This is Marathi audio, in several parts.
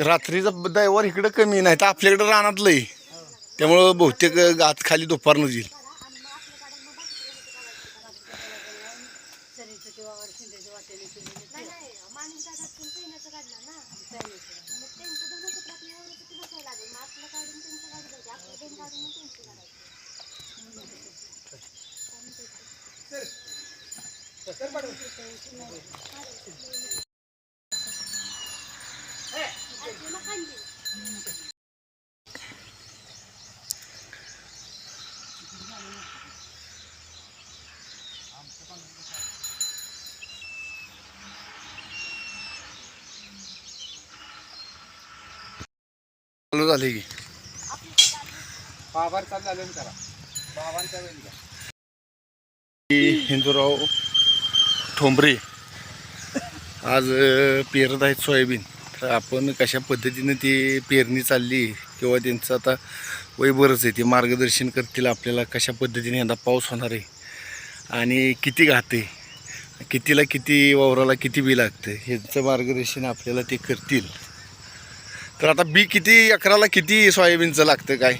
रात्रीचं दैवार इकडं कमी नाही तर आपल्याकडं रानातलं आहे त्यामुळं बहुतेक आत खाली दुपारनं येईल. चालू झाले की. की हिंदूराव ठोंबरे. आज पेरत आहेत सोयाबीन. तर आपण कशा पद्धतीनं ती पेरणी चालली किंवा त्यांचं आता वय बरंच आहे ते मार्गदर्शन करतील आपल्याला कशा पद्धतीने यंदा पाऊस होणार आहे आणि किती घाते कितीला किती वावराला किती बी लागतं ह्याचं मार्गदर्शन आपल्याला ते करतील. तर आता बी किती एकराला किती सोयाबीनचं लागतं काय?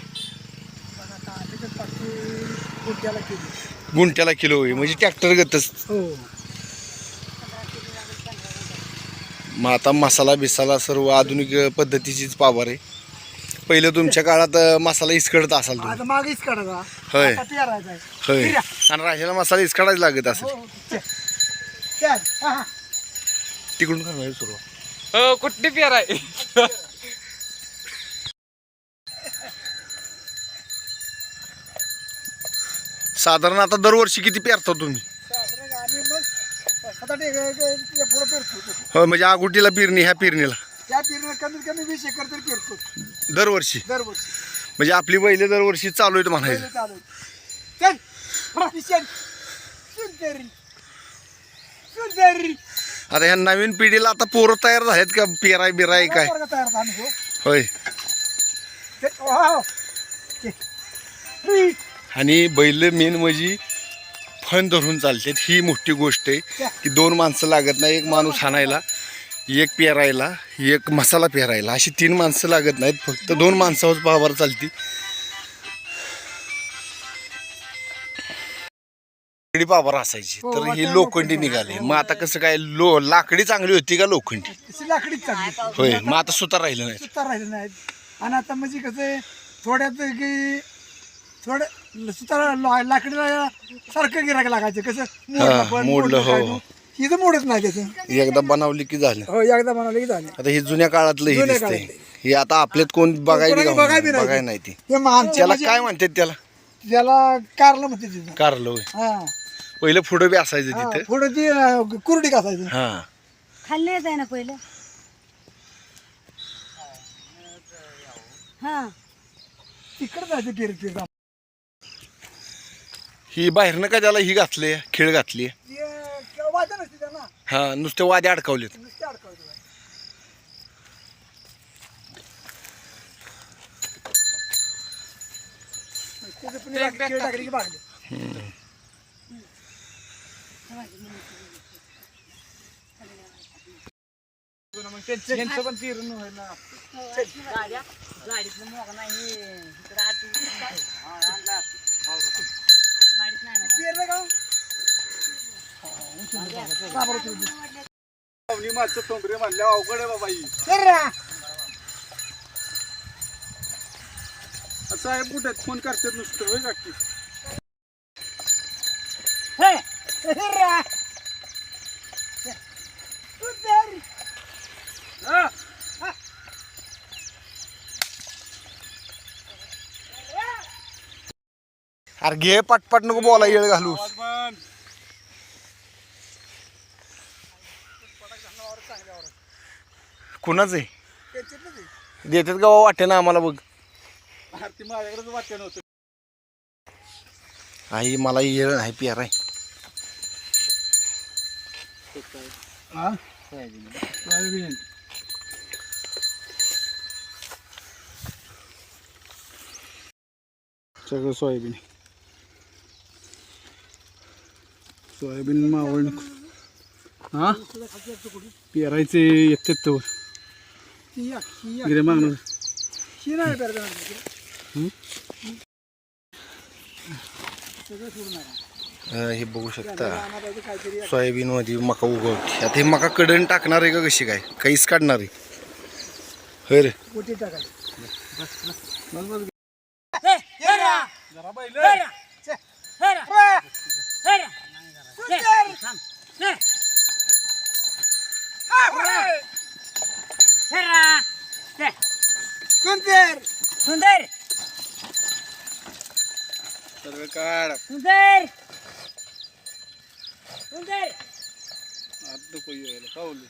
गुंठ्याला केली. आहे म्हणजे ट्रॅक्टर गतच हो मग आता मसाला बिसाला सर्व आधुनिक पद्धतीचीच पावर आहे. पहिलं तुमच्या काळात मसाला इसकडत असाल तुम्ही. होय. आता पेरायचा आहे होय. फिरा. आणि राहिलेला मसाला इसकडाच लागत हो, असेल. हो, हा, हा. तिकडून करणार हो कुठली पेर आहे? साधारण आता दरवर्षी किती पेरता तुम्ही? पुढं पेरतो. होय म्हणजे आगुटीला पेरणी ह्या पेरणीला. त्या पेरणीला कमीत कमी वीस एकर तरी पेरतो. दरवर्षी? दरवर्षी. म्हणजे आपली बैल दरवर्षी चालू आहेत पहिले म्हणायचं चालू आहे. चल हा, किशन. सुंदरी. सुंदरी. आता ह्या नवीन पिढीला आता पोरं तयार झालेत का? पेराय बिराय काय? वर्ग तयार झाला आम्ही हो. होय. वाव. आणि बैल मेन म्हणजे फन धरून चालतात ही मोठी गोष्ट आहे. की दोन माणसं लागत नाही एक माणूस हाणायला एक पेरायला एक मसाला पेरायला. अशी तीन माणसं लागत नाहीत फक्त दोन माणसावर पावर चालती. लाकडी पावर असायची. हो, तर ही लोखंडी निघाली. मग आता कसं काय लो लाकडी चांगली होती का लोखंडी? तशी लाकडीच चालली होय मग आता सुतार राहिलं नाही सुतार राहिले नाहीत. आणि आता म्हणजे कसं थोड्यात की थोडं सुतार ला- लाकडीला सारखं गिराक लागायचं. कसं मोडलं पण, मोडलं, मोडलं काय हो. नाही. इथं मोडत नाही त्याचं. एकदा बनवली की झालं. हो एकदा बनवलं की झालं. आता ही जुन्या काळातलं हे जुन्या दिसतंय. काळातलं. हे आता आपल्यात कोण बघाय कोणाला बघाय बी नाही. बघाय नाही ती. हे त्याला म्हणजे काय म्हणतात त्याला? त्याला कारलं म्हणते तिथं. कारलं होय. हा. पहिलं पुढं बी असायचं हा, तिथं. पुढं ती अं, कुरडी कासायची हा. खाल्ले आहे ना पहिलं? हा. तिकडं जायचं ही बाहेरनं का त्याला ही घातली खेळ घातली? वाजा नसते त्यांना. हा नुसते वादे अडकावलेत. नुसते अडकायचं त्याचं पण एक खेळ टाकली की भागले. मग त्यांचं त्यांचं पण पेरून होईल ना पेरलं का तोंबरे म्हणल्या अवघड आहे बाबा ही? फोन करतात नुसतं होय काकी हे. हा? अरे घे पटपट नको बोला येळ घालू कुणाच आहे. देतात का वाटे ना आम्हाला बघ. माझ्याकडेच आई मला येळ नाही पियार आहे. हा? सोयाबीन सगळं सोयाबीन सोयाबीन मावळ हा? पेरायचे येतात तर ती या ही या गिरे मागणं ही हे बघू शकता. सोयाबीन मध्ये मका उगवते. आता हे मका कडण टाकणार आहे का कशी काय? काहीच काढणार आहे. होय रे. पोटी टाकायची जरा बैल कोणते सुंदर सर्व काढ. सुंदर सुंदर आता नको यायला पावलं